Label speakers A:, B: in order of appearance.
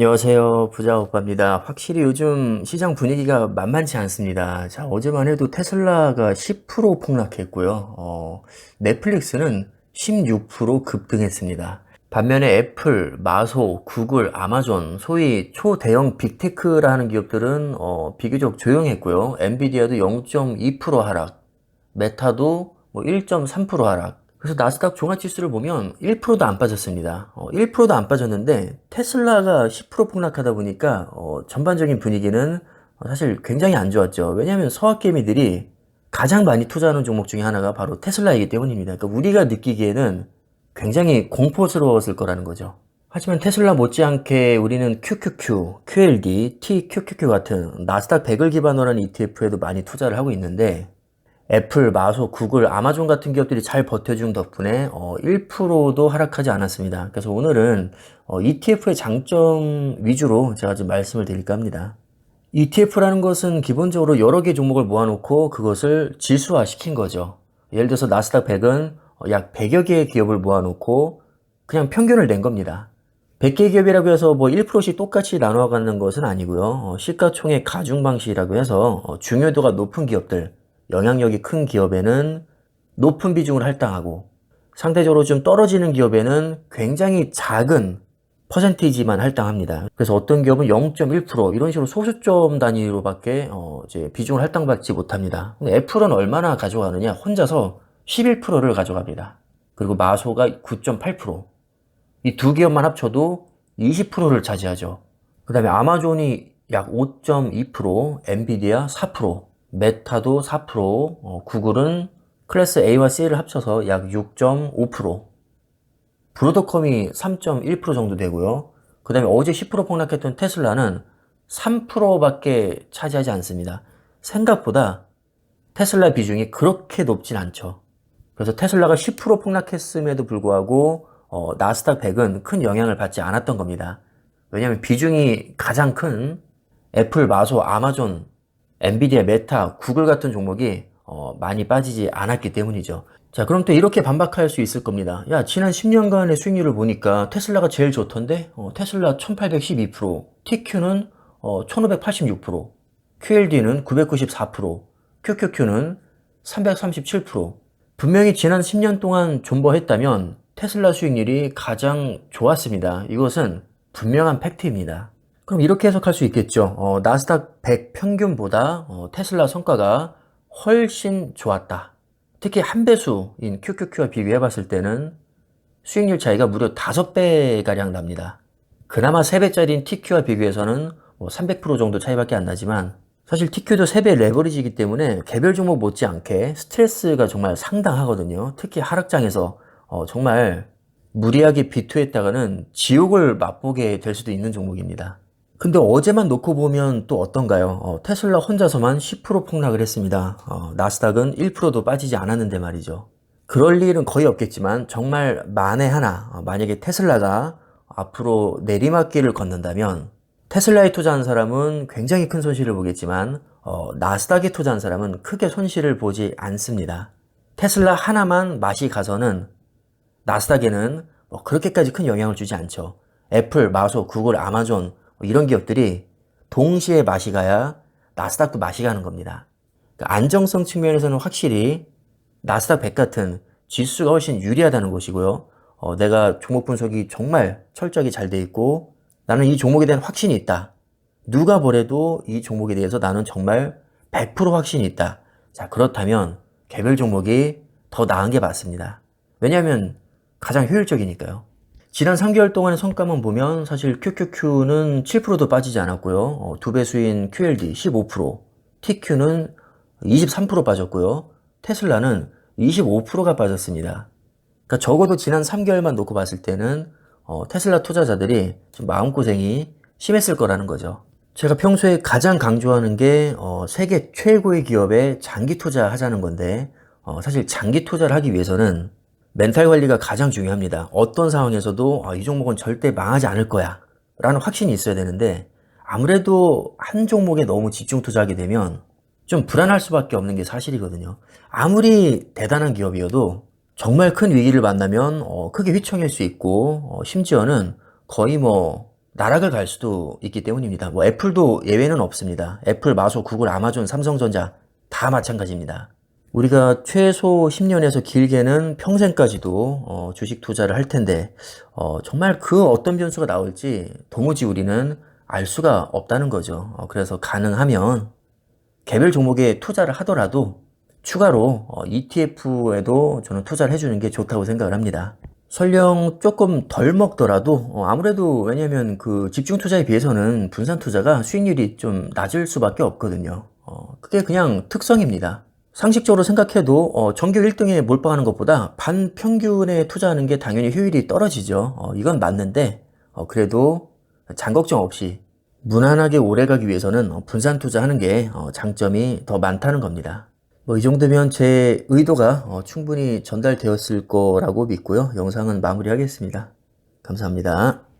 A: 안녕하세요. 부자 오빠입니다. 확실히 요즘 시장 분위기가 만만치 않습니다. 자, 어제만 해도 테슬라가 10% 폭락했고요. 어, 넷플릭스는 16% 급등했습니다. 반면에 애플, 마소, 구글, 아마존, 소위 초대형 빅테크라 하는 기업들은 어, 비교적 조용했고요. 엔비디아도 0.2% 하락, 메타도 뭐1.3% 하락, 그래서 나스닥 종합지수를 보면 1%도 안 빠졌습니다. 어, 1%도 안 빠졌는데 테슬라가 10% 폭락하다 보니까 어, 전반적인 분위기는 어, 사실 굉장히 안 좋았죠. 왜냐하면 서학개미들이 가장 많이 투자하는 종목 중에 하나가 바로 테슬라이기 때문입니다. 그러니까 우리가 느끼기에는 굉장히 공포스러웠을 거라는 거죠. 하지만 테슬라 못지않게 우리는 QQQ, QLD, TQQQ 같은 나스닥 100을 기반으로 한 ETF에도 많이 투자를 하고 있는데 애플, 마소, 구글, 아마존 같은 기업들이 잘 버텨준 덕분에 어, 1%도 하락하지 않았습니다. 그래서 오늘은 어, ETF의 장점 위주로 제가 좀 말씀을 드릴까 합니다. ETF라는 것은 기본적으로 여러 개 종목을 모아놓고 그것을 지수화 시킨 거죠. 예를 들어서 나스닥 100은 약 100여 개의 기업을 모아놓고 그냥 평균을 낸 겁니다. 100개 기업이라고 해서 뭐 1%씩 똑같이 나눠 가는 것은 아니고요. 어, 시가총액 가중 방식이라고 해서 어, 중요도가 높은 기업들, 영향력이 큰 기업에는 높은 비중을 할당하고 상대적으로 좀 떨어지는 기업에는 굉장히 작은 퍼센테이지만 할당합니다. 그래서 어떤 기업은 0.1% 이런 식으로 소수점 단위로밖에 어 이제 비중을 할당받지 못합니다. 애플은 얼마나 가져가느냐? 혼자서 11%를 가져갑니다. 그리고 마소가 9.8%. 이 두 기업만 합쳐도 20%를 차지하죠. 그 다음에 아마존이 약 5.2%, 엔비디아 4%, 메타도 4%, 어, 구글은 클래스 A와 C를 합쳐서 약 6.5%, 브로더컴이 3.1% 정도 되고요. 그 다음에 어제 10% 폭락했던 테슬라는 3%밖에 차지하지 않습니다. 생각보다 테슬라 비중이 그렇게 높진 않죠. 그래서 테슬라가 10% 폭락했음에도 불구하고 어, 나스닥 100은 큰 영향을 받지 않았던 겁니다. 왜냐하면 비중이 가장 큰 애플, 마소, 아마존, 엔비디아, 메타, 구글 같은 종목이 어, 많이 빠지지 않았기 때문이죠. 자, 그럼 또 이렇게 반박할 수 있을 겁니다. 야, 지난 10년간의 수익률을 보니까 테슬라가 제일 좋던데? 어, 테슬라 1812%, TQ는 어, 1586%, QLD는 994%, QQQ는 337%. 분명히 지난 10년 동안 존버했다면 테슬라 수익률이 가장 좋았습니다. 이것은 분명한 팩트입니다. 그럼 이렇게 해석할 수 있겠죠. 어, 나스닥 100 평균보다 어, 테슬라 성과가 훨씬 좋았다. 특히 한 배수인 QQQ와 비교해 봤을 때는 수익률 차이가 무려 5배가량 납니다. 그나마 3배짜리인 TQ와 비교해서는 뭐 300% 정도 차이밖에 안 나지만 사실 TQ도 3배 레버리지이기 때문에 개별 종목 못지않게 스트레스가 정말 상당하거든요. 특히 하락장에서 어, 정말 무리하게 비투했다가는 지옥을 맛보게 될 수도 있는 종목입니다. 근데 어제만 놓고 보면 또 어떤가요? 어, 테슬라 혼자서만 10% 폭락을 했습니다. 어, 나스닥은 1%도 빠지지 않았는데 말이죠. 그럴 일은 거의 없겠지만 정말 만에 하나 어, 만약에 테슬라가 앞으로 내리막길을 걷는다면 테슬라에 투자한 사람은 굉장히 큰 손실을 보겠지만 어, 나스닥에 투자한 사람은 크게 손실을 보지 않습니다. 테슬라 하나만 맛이 가서는 나스닥에는 뭐 그렇게까지 큰 영향을 주지 않죠. 애플, 마소, 구글, 아마존 뭐 이런 기업들이 동시에 맛이 가야 나스닥도 맛이 가는 겁니다. 그러니까 안정성 측면에서는 확실히 나스닥 100 같은 지수가 훨씬 유리하다는 것이고요. 어, 내가 종목 분석이 정말 철저하게 잘 돼 있고 나는 이 종목에 대한 확신이 있다. 누가 보래도 이 종목에 대해서 나는 정말 100% 확신이 있다. 자, 그렇다면 개별 종목이 더 나은 게 맞습니다. 왜냐하면 가장 효율적이니까요. 지난 3개월 동안의 성과만 보면 사실 QQQ는 7%도 빠지지 않았고요. 어, 두 배수인 QLD 15%, TQ는 23% 빠졌고요. 테슬라는 25%가 빠졌습니다. 그러니까 적어도 지난 3개월만 놓고 봤을 때는 어, 테슬라 투자자들이 좀 마음고생이 심했을 거라는 거죠. 제가 평소에 가장 강조하는 게 어, 세계 최고의 기업에 장기 투자하자는 건데 어, 사실 장기 투자를 하기 위해서는 멘탈 관리가 가장 중요합니다. 어떤 상황에서도 아, 이 종목은 절대 망하지 않을 거야 라는 확신이 있어야 되는데 아무래도 한 종목에 너무 집중 투자하게 되면 좀 불안할 수밖에 없는 게 사실이거든요. 아무리 대단한 기업이어도 정말 큰 위기를 만나면 어, 크게 휘청일 수 있고 어, 심지어는 거의 뭐 나락을 갈 수도 있기 때문입니다. 뭐 애플도 예외는 없습니다. 애플, 마소, 구글, 아마존, 삼성전자 다 마찬가지입니다. 우리가 최소 10년에서 길게는 평생까지도 어, 주식 투자를 할 텐데 어, 정말 그 어떤 변수가 나올지 도무지 우리는 알 수가 없다는 거죠. 어, 그래서 가능하면 개별 종목에 투자를 하더라도 추가로 어, ETF에도 저는 투자를 해주는 게 좋다고 생각을 합니다. 설령 조금 덜 먹더라도 어, 아무래도 왜냐면 그 집중 투자에 비해서는 분산 투자가 수익률이 좀 낮을 수밖에 없거든요. 어, 그게 그냥 특성입니다. 상식적으로 생각해도 어, 정규 1등에 몰빵하는 것보다 반평균에 투자하는 게 당연히 효율이 떨어지죠. 어, 이건 맞는데 어, 그래도 장 걱정 없이 무난하게 오래 가기 위해서는 어, 분산 투자하는 게 어, 장점이 더 많다는 겁니다. 뭐 이 정도면 제 의도가 어, 충분히 전달되었을 거라고 믿고요. 영상은 마무리하겠습니다. 감사합니다.